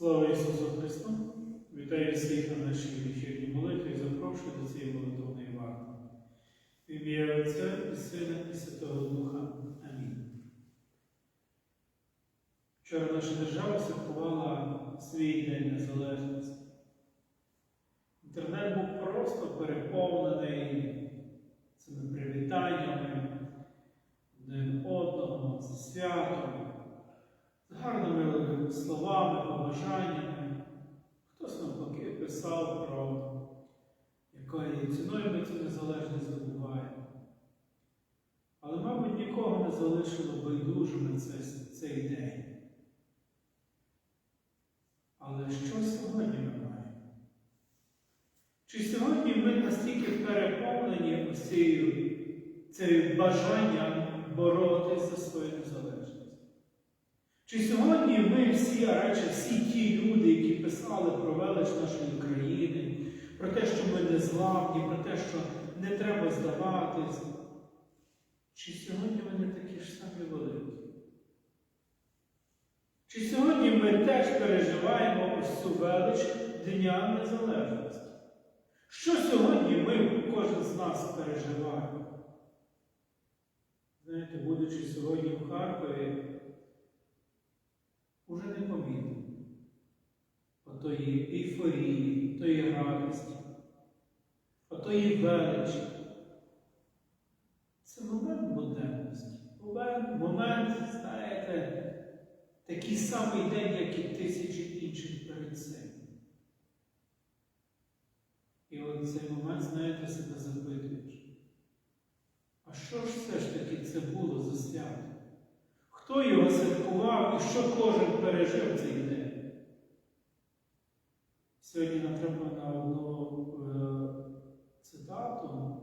Слава Ісусу Христу! Вітаю всіх на нашій вечірній молитві і запрошую до цієї молитовної варти. В ім'я Отця і Сина і Святого Духа. Амінь. Вчора наша держава святкувала свій День Незалежності. Інтернет був просто переповнений цими привітаннями один одного святом гарними словами, побажаннями. Хтось навпаки писав про якою ціною ми цю незалежність здобуваємо. Але, мабуть, нікого не залишило байдужими цей, цей день. Але що сьогодні ми маємо? Чи сьогодні ми настільки переповнені цією бажанням боротися за свою незалежність? Чи сьогодні ми всі, а радше всі ті люди, які писали про велич нашої країни, про те, що ми не зламні, про те, що не треба здаватись, чи сьогодні не такі ж самі великі? Чи сьогодні ми теж переживаємо ось цю велич Дня Незалежності? Що сьогодні ми, кожен з нас, переживаємо? Знаєте, будучи сьогодні в Харкові, уже не помітно отої ейфорії, тої радості, отої величі. Це момент буденності. Момент, момент, знаєте, такий самий день, як і тисячі інших перед цим. І от цей момент, знаєте, себе запитуєш. А що ж все ж таки це було за свято? Хто його святкував і що кожен пережив цей день? Сьогодні треба на одну е, цитату.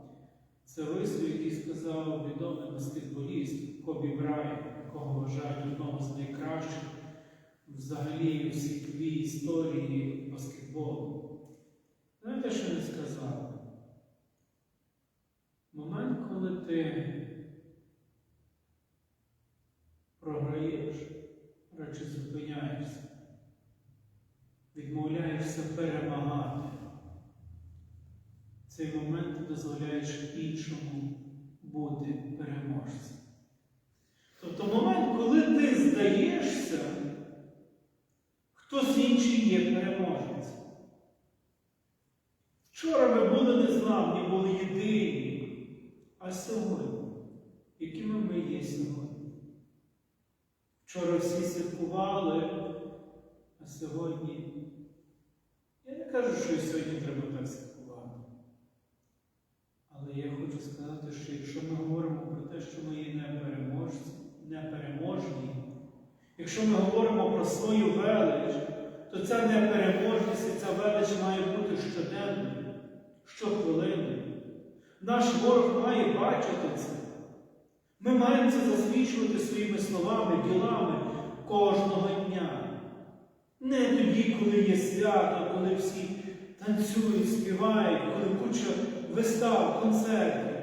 Це вислів, який сказав відомий баскетболіст Кобі Брайан, якого вважають одного з найкращих взагалі у світовій історії баскетболу. Знаєте, що він сказав? Момент, коли ти програєш, радше зупиняєшся, відмовляєшся перемагати. Цей момент дозволяєш іншому бути переможцем. Тобто момент, коли ти здаєшся, хтось інший є переможець. Вчора ми були незламні, були єдині, а сьогодні, якими ми є сьогодні? Вчора всі святкували, а сьогодні. Я не кажу, що і сьогодні треба так святкувати. Але я хочу сказати, що якщо ми говоримо про те, що ми є непереможні, якщо ми говоримо про свою велич, то ця непереможність і ця велич має бути щоденною, щохвилиною. Наш ворог має бачити це. Ми маємо це засвідчувати своїми словами, ділами кожного дня. Не тоді, коли є свято, коли всі танцюють, співають, коли куча вистав, концертів.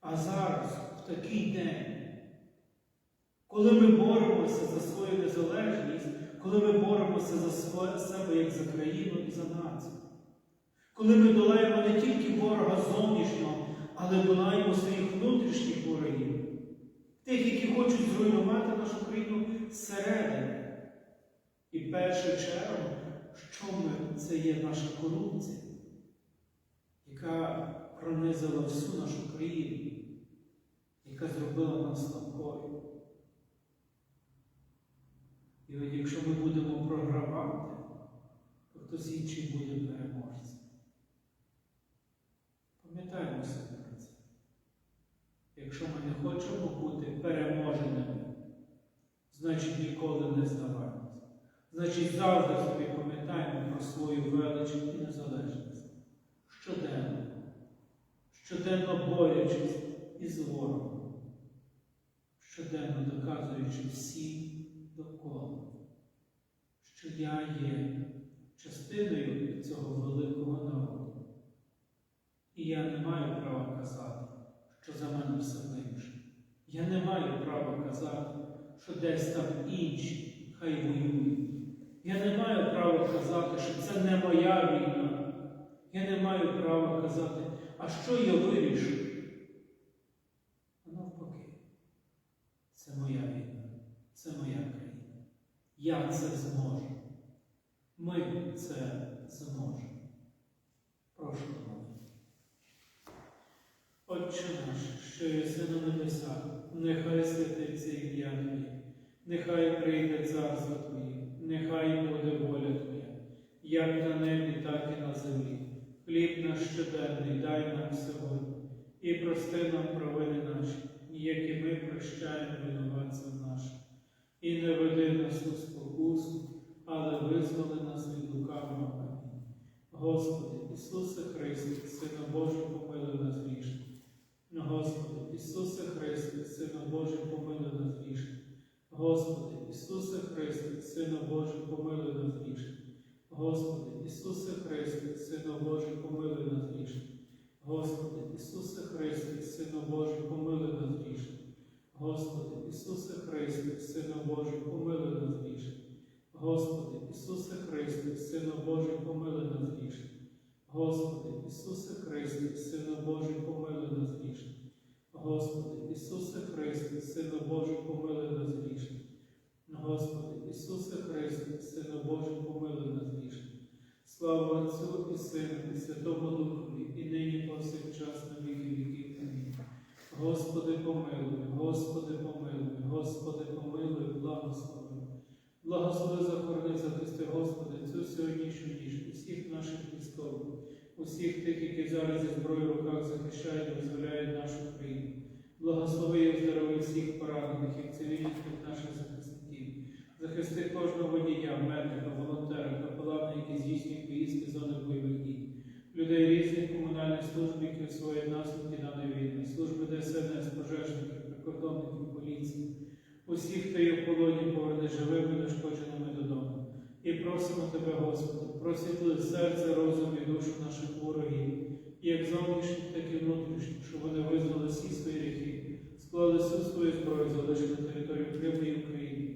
А зараз, в такий день, коли ми боремося за свою незалежність, коли ми боремося за себе як за країну і за націю, коли ми долаємо не тільки ворога зовнішнього, але долаємо своїх внутрішніх ворогів, тих, які хочуть зруйнувати нашу країну зсередини. І в першу чергу, що ми, це є наша корупція, яка пронизила всю нашу країну, яка зробила нас слабкою. І от якщо ми будемо програвати, то хтось інший буде переможцем. Пам'ятаємо собі про це. Якщо ми не хочемо бути переможеними, значить ніколи не здаваємося. Значить, завжди собі пам'ятаємо про свою велич і незалежність. Щоденно, щоденно борючись із ворогом, щоденно доказуючи всім довкола, що я є частиною цього великого народу. І я не маю права казати, що за мене все менше. Я не маю права казати, що десь там інші хай воюють. Я не маю права казати, що це не моя війна. Я не маю права казати, а що я вирішу? А навпаки, це моя війна, це моя країна. Я це зможу. Ми це зможемо. Прошу молитви. Отче наш, що єси на небесах, нехай святиться ім'я Твоє, нехай прийде царство Твоє, нехай буде воля Твоя, як на небі, так і на землі. Хліб наш щоденний дай нам сьогодні, і прости нам провини наші, як і ми прощаємо винуватцям нашим. І не веди нас у спокусу, але визволи нас від лукавого. Господи, Ісусе Христе, Сина Божий, помилуй нас грішних. Господи, Ісусе Христе, Сина Божий, помилуй нас грішних. Господи, Ісусе Христе, Сина Божий, помилуй нас грішних. Господи, Ісусе Христе, Сина Божий, помилуй нас грішних. Господи, Ісусе Христе, Сина Божий, помилуй нас грішних. Господи, Ісусе Христе, Сина Божий, помилуй нас грішних. Господи, Ісусе Христе, Сина Божий, помилуй нас грішних. Господи, Ісусе Христе, Сина Божий, помилуй нас грішних. Господи, Ісусе Христе, Сина Божий, помилуй нас грішних. Господи, Ісусе Христе, Сина Божий, помилуй нас грішних. Слава Отцю і Сину, і Святому Духові, і нині повсякчас на віки віків. Амінь. Господи, помилуй, Господи, помилуй, Господи, помилуй, благослови. Благослови захорони захисти, Господи, цю сьогоднішню ніч, усіх наших військових, усіх тих, які зараз зі зброєю в руках захищають, визволяють нашу країну. Благослови і оздорови всіх поранених, як цивільних наших захисників. Захисти кожного водія, медика, волонтера, капелана, які здійснюють поїздки зони бойових дій, людей різних комунальних служб, які освоюють наслідки даної війни, служби ДСНС, пожежників, прикордонників, усіх, хто є в полоні, поверни живими, нешкодженими додому. І просимо Тебе, Господи, просвітли серце, розум і душу наших ворогів, як зовнішніх, так і внутрішніх, щоб вони визнали всі свої гріхи, склали всю свою зброю, залишили територію Криму і України.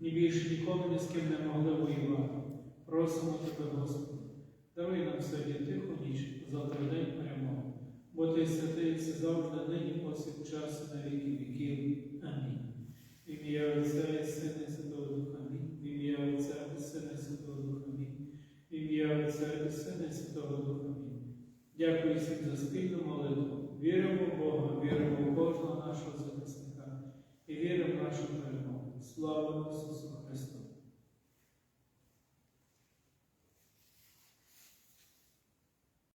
Ні більше ніколи ні з ким не могли воювати. Просимо Тебе, Господи, даруй нам сьогодні тиху ніч, завтра день перемоги, бо Ти святий все завжди, нині повсякчас, на віки віків. Амінь. В ім'я Отця і Сина і Святого Духа. Амінь. В ім'я Отця і Сина і Святого Духа. Амінь. В ім'я Отця і Сина і Святого Духа. Дякую всім за спільну молитву. Віримо в Бога, віримо в кожного нашого захисника і віримо в нашу перемогу. Слава Ісусу!